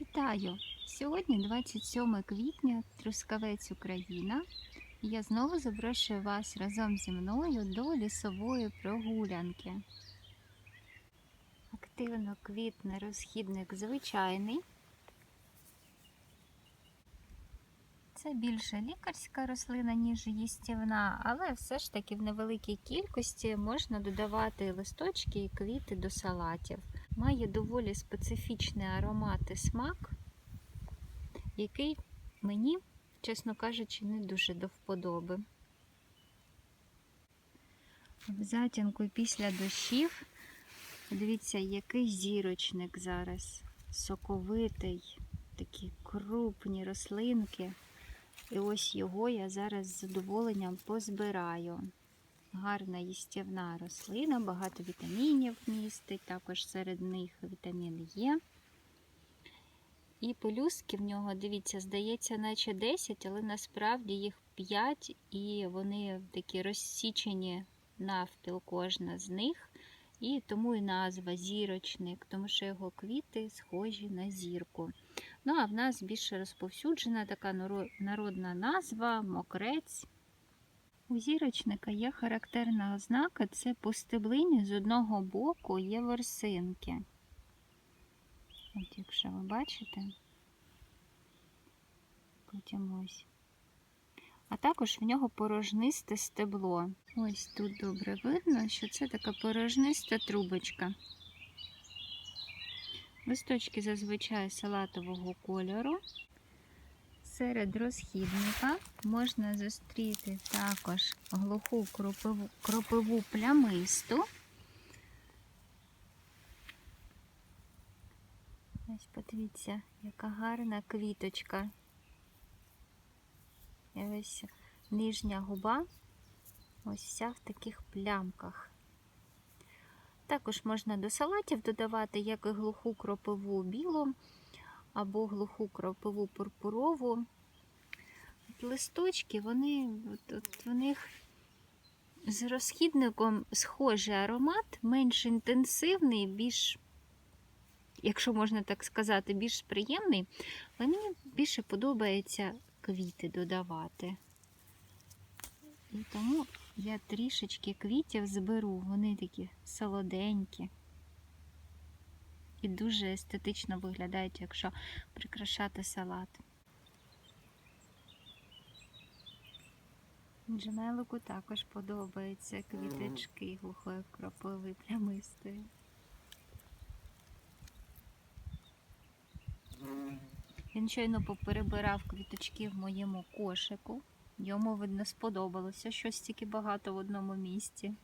Вітаю! Сьогодні 27 квітня, Трускавець Україна. Я знову запрошую вас разом зі мною до лісової прогулянки. Активно квітне розхідник звичайний. Це більше лікарська рослина, ніж їстівна, але все ж таки в невеликій кількості можна додавати листочки і квіти до салатів. Має доволі специфічний аромат і смак, який мені, чесно кажучи, не дуже до вподоби. В затінку після дощів, дивіться, який зірочник зараз, соковитий, такі крупні рослинки. І ось його я зараз з задоволенням позбираю. Гарна їстівна рослина, багато вітамінів містить, також серед них вітамін Є. І пелюстки в нього, дивіться, здається, наче 10, але насправді їх 5, і вони такі розсічені навпіл кожна з них. І тому і назва зірочник, тому що його квіти схожі на зірку. Ну, а в нас більше розповсюджена така народна назва мокрець. У зірочника є характерна ознака це по стеблині з одного боку є ворсинки. От якщо ви бачите, потім ось. А також в нього порожнисте стебло. Ось тут добре видно, що це така порожниста трубочка. Листочки зазвичай салатового кольору. Серед розхідника можна зустріти також глуху кропиву, кропиву плямисту. Ось подивіться, яка гарна квіточка. І ось нижня губа, ось вся в таких плямках. Також можна до салатів додавати як і глуху кропиву білу, або глуху кропиву пурпурову. От листочки, вони от, от в них з розхідником схожий аромат, менш інтенсивний, більш, якщо можна так сказати, більш приємний, але мені більше подобається квіти додавати. І тому я трішечки квітів зберу, вони такі солоденькі і дуже естетично виглядають, якщо прикрашати салат. Джемелику також подобаються квіточки глухої кропиви плямистої. Він щойно поперебирав квіточки в моєму кошику. Йому, видно, сподобалося щось тільки багато в одному місці.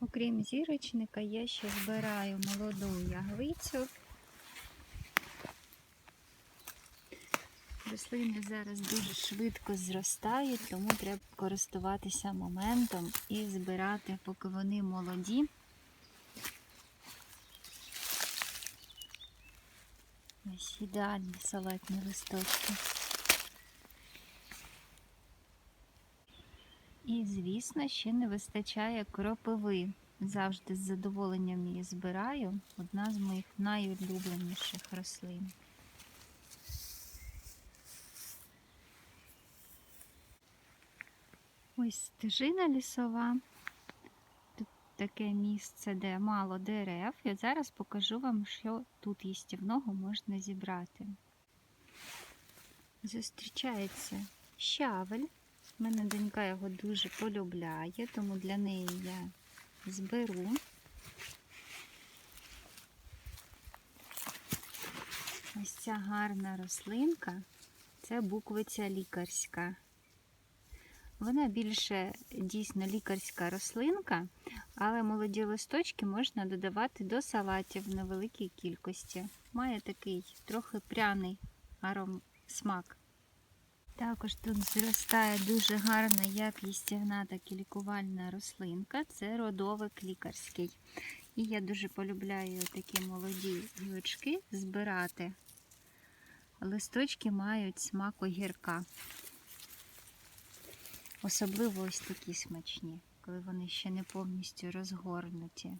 Окрім зірочника, я ще збираю молоду ягвицю. Рослини зараз дуже швидко зростають, тому треба користуватися моментом і збирати, поки вони молоді. Ось ідеальні салатні листочки. І, звісно, ще не вистачає кропиви. Завжди з задоволенням її збираю. Одна з моїх найулюбленіших рослин. Ось стежина лісова. Тут таке місце, де мало дерев. І зараз покажу вам, що тут їстівного можна зібрати. Зустрічається щавель. У мене донька його дуже полюбляє, тому для неї я зберу. Ось ця гарна рослинка це буквиця лікарська. Вона більше дійсно лікарська рослинка, але молоді листочки можна додавати до салатів в невеликій кількості. Має такий трохи пряний аром смак. Також тут зростає дуже гарна як їстівна, так і лікувальна рослинка. Це родовик лікарський. І я дуже полюбляю такі молоді гілочки збирати. Листочки мають смак огірка. Особливо ось такі смачні, коли вони ще не повністю розгорнуті.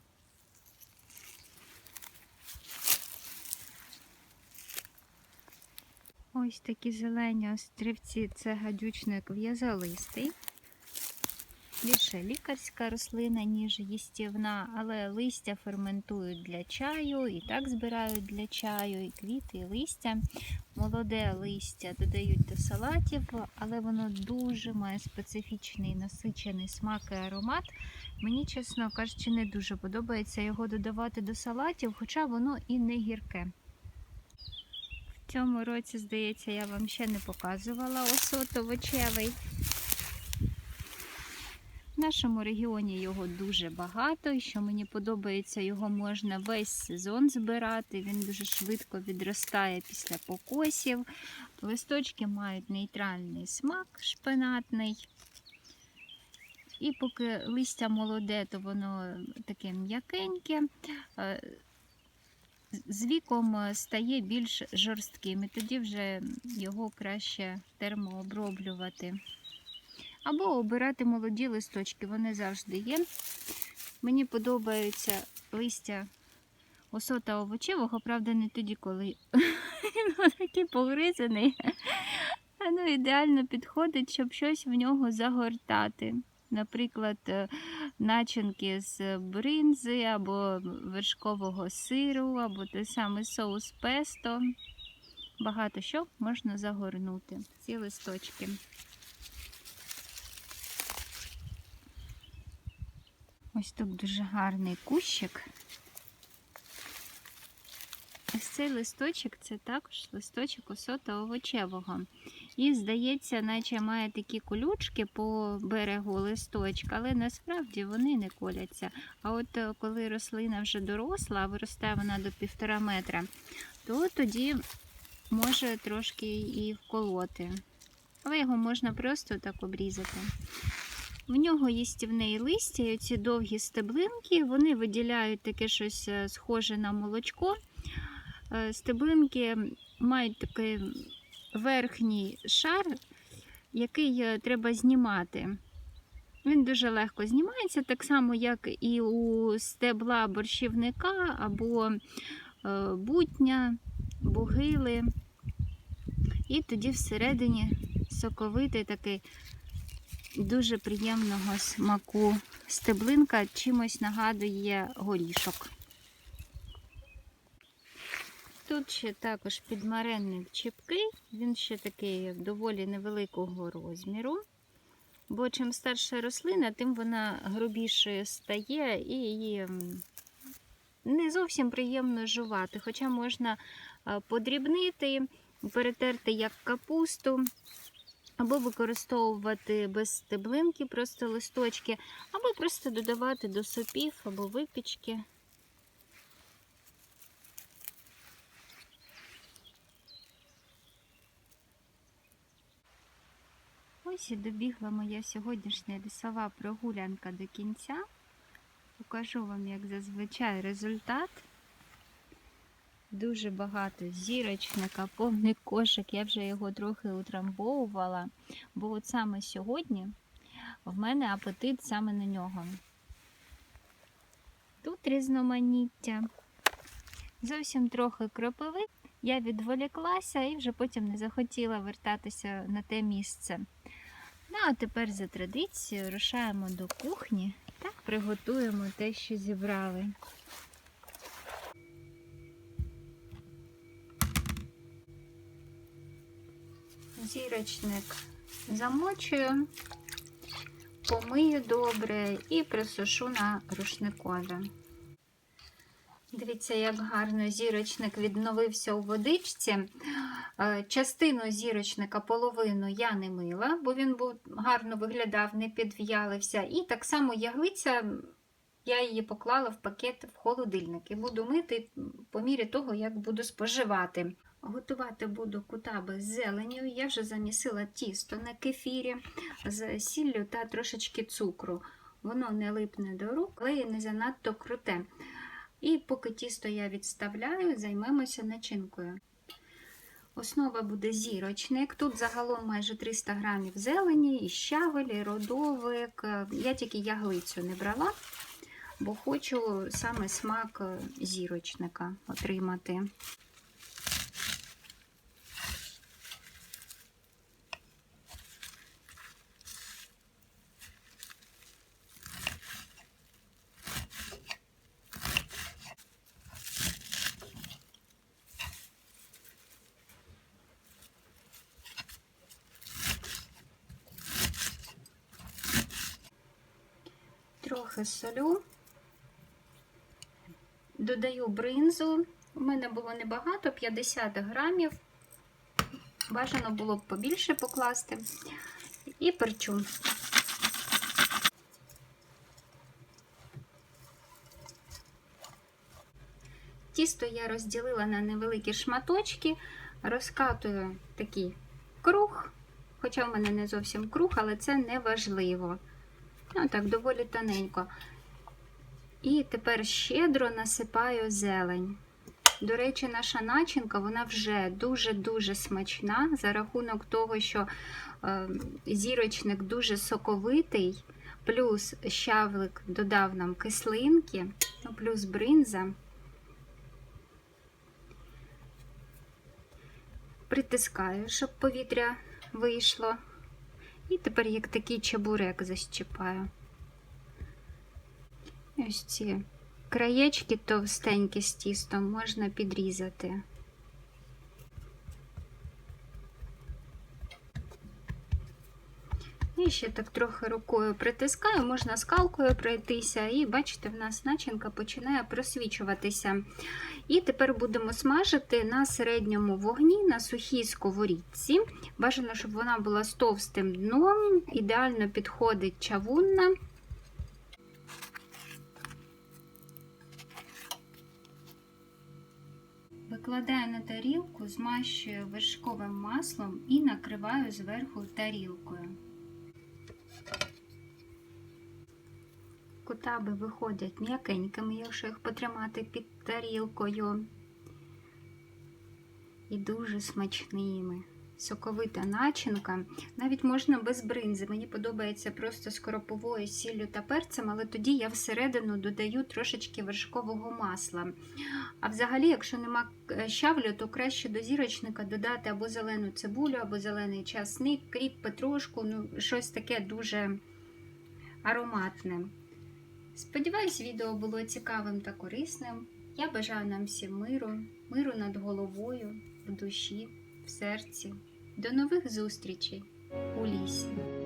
Ось такі зелені острівці це гадючник в'язолистий. Більше лікарська рослина, ніж їстівна, але листя ферментують для чаю, і так збирають для чаю, і квіти, і листя. Молоде листя додають до салатів, але воно дуже має специфічний насичений смак і аромат. Мені, чесно кажучи, не дуже подобається його додавати до салатів, хоча воно і не гірке. В цьому році, здається, я вам ще не показувала осот овочевий. В нашому регіоні його дуже багато, і що мені подобається, його можна весь сезон збирати. Він дуже швидко відростає після покосів. Листочки мають нейтральний смак шпинатний. І поки листя молоде, то воно таке м'якеньке. З віком е, стає більш жорстким, і тоді вже його краще термооброблювати. Або обирати молоді листочки, вони завжди є. Мені подобається листя осота овочевого, правда, не тоді, коли він такий погризаний. Ну, ідеально підходить, щоб щось в нього загортати. Наприклад, е, начинки з бринзи, або вершкового сиру, або той самий соус песто. Багато що можна загорнути. Ці листочки. Ось тут дуже гарний кущик. Ось цей листочок це також листочок осота овочевого. І, здається, наче має такі колючки по берегу листочка, але насправді вони не коляться. А от е, коли рослина вже доросла, а виростає вона до півтора метра, то тоді може трошки і вколоти. Але його можна просто так обрізати. В нього їстівне і листя, і ці довгі стеблинки, вони виділяють таке щось е, схоже на молочко. Е, Стеблинки мають такий верхній шар, який е, треба знімати. Він дуже легко знімається, так само, як і у стебла борщівника або е, бутня, бугили. І тоді всередині соковитий такий дуже приємного смаку стеблинка чимось нагадує горішок. Тут ще також підмаренник чіпкий, він ще такий доволі невеликого розміру. Бо чим старша рослина, тим вона грубішою стає і її не зовсім приємно жувати. Хоча можна подрібнити, перетерти як капусту, або використовувати без стеблинки, просто листочки, або просто додавати до супів або випічки. Ось добігла моя сьогоднішня лісова прогулянка до кінця. Покажу вам, як зазвичай, результат. Дуже багато зірочника, повний кошик. Я вже його трохи утрамбовувала, бо от саме сьогодні в мене апетит саме на нього. Тут різноманіття. Зовсім трохи кропиви. Я відволіклася і вже потім не захотіла вертатися на те місце. Ну, а тепер за традицією рушаємо до кухні та приготуємо те, що зібрали. Зірочник замочую, помию добре і присушу на рушникові. Дивіться, як гарно зірочник відновився у водичці. Е, Частину зірочника, половину я не мила, бо він був гарно виглядав, не підв'ялився. І так само яглиця, я її поклала в пакет в холодильник і буду мити по мірі того, як буду споживати. Готувати буду кутаби з зеленню. Я вже замісила тісто на кефірі з сіллю та трошечки цукру. Воно не липне до рук, але і не занадто круте. І поки тісто я відставляю, займемося начинкою. Основа буде зірочник. Тут загалом майже 300 грамів зелені, і щавелі, родовик. Я тільки яглицю не брала, бо хочу саме смак зірочника отримати. Солю. Додаю бринзу. У мене було небагато, 50 грамів. Бажано було б побільше покласти. І перчу. Тісто я розділила на невеликі шматочки, розкатую такий круг, хоча в мене не зовсім круг, але це не важливо. Ну, так, доволі тоненько. І тепер щедро насипаю зелень. До речі, наша начинка вона вже дуже-дуже смачна за рахунок того, що е, зірочник дуже соковитий, плюс щавлик додав нам кислинки, ну, плюс бринза. Притискаю, щоб повітря вийшло. І тепер як такий чебурек защіпаю. Ось ці краєчки товстенькі з тістом можна підрізати. Ще так трохи рукою притискаю, можна скалкою пройтися, і бачите, в нас начинка починає просвічуватися. І тепер будемо смажити на середньому вогні на сухій сковорідці. Бажано, щоб вона була з товстим дном, ідеально підходить чавунна. Викладаю на тарілку, змащую вершковим маслом і накриваю зверху тарілкою. Кутаби виходять м'якенькими, якщо їх потримати під тарілкою. І дуже смачними. Соковита начинка. Навіть можна без бринзи. Мені подобається просто з кроповою сіллю та перцем, але тоді я всередину додаю трошечки вершкового масла. А взагалі, якщо нема щавлю, то краще до зірочника додати або зелену цибулю, або зелений часник, кріп, петрушку, ну, щось таке дуже ароматне. Сподіваюсь, відео було цікавим та корисним. Я бажаю нам всім миру, миру над головою, в душі, в серці. До нових зустрічей у лісі!